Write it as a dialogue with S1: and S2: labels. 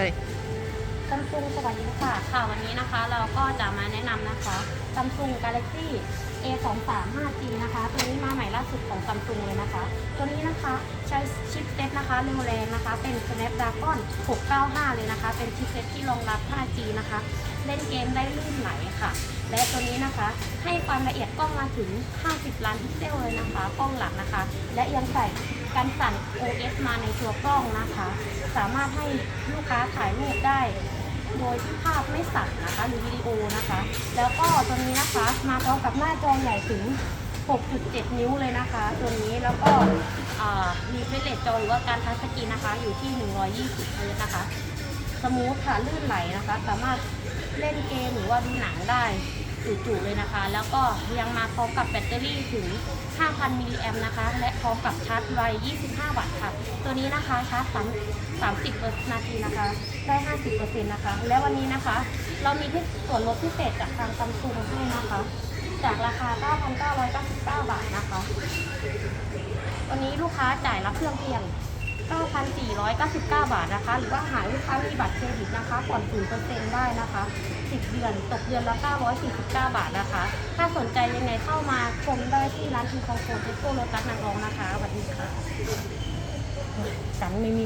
S1: เลย
S2: ซัมซุงสวัสดีค่ะ ค่ะวันนี้นะคะเราก็จะมาแนะนำนะคะซัมซุง Galaxy A 2 3 5G นะคะ ตัวนี้มาใหม่ล่าสุดของซัมซุงเลยนะคะ ตัวนี้นะคะใช้ชิปเซ็ตนะคะเร็วแรงนะคะ เป็น Snapdragon 695 เลยนะคะ เป็นชิปเซ็ตที่รองรับ 5G นะคะ เล่นเกมได้ลื่นไหลค่ะ และตัวนี้นะคะ ให้ความละเอียดกล้องมาถึง 50 ล้านพิกเซลเลยนะคะ กล้องหลักนะคะ และยังใส่ การสั่น OS มาในตัวกล้องนะคะ สามารถให้ลูกค้าถ่ายรูปได้ โดยที่ภาพไม่สั่นนะคะ หรือวิดีโอนะคะ แล้วก็ตัวนี้นะคะมาพร้อมกับหน้าจอใหญ่ถึง 6.7 นิ้วเลยนะคะ ตัวนี้แล้วก็มีเฟรเลตจอหรือว่าการทัชสกรีนนะคะ อยู่ที่ 120เฮิร์ตนะคะ สมูทค่ะลื่นไหลนะคะ สามารถเล่นเกมหรือว่าดูหนังได้ จุๆเลยนะคะ แล้วก็ยังมาพร้อมกับแบตเตอรี่ถึง 5,000 มิลลิแอมนะคะ และพร้อมกับชาร์จไว 25 วัตต์ค่ะ ตัวนี้นะคะชาร์จ3 30 นาทีนะคะ ได้ 50%นะคะ และวันนี้นะคะ เรามีที่ส่วนลดพิเศษจากทางซัมซุงให้นะคะ จากราคา 9,999 บาทนะคะ วันนี้ลูกค้าจ่ายรับเครื่องเพียง 9,499 บาทนะคะ หรือว่าหาลูกค้ามีบัตรเครดิตนะคะผ่อน0%ได้นะคะ 10 เดือนตกเดือนละ 949 บาทนะคะ ถ้าสนใจยังไงเข้ามาชมได้ที่ร้านทีคองโฟเจสโกโรตัสนางรองนะคะสวัสดีค่ะกันไม่มี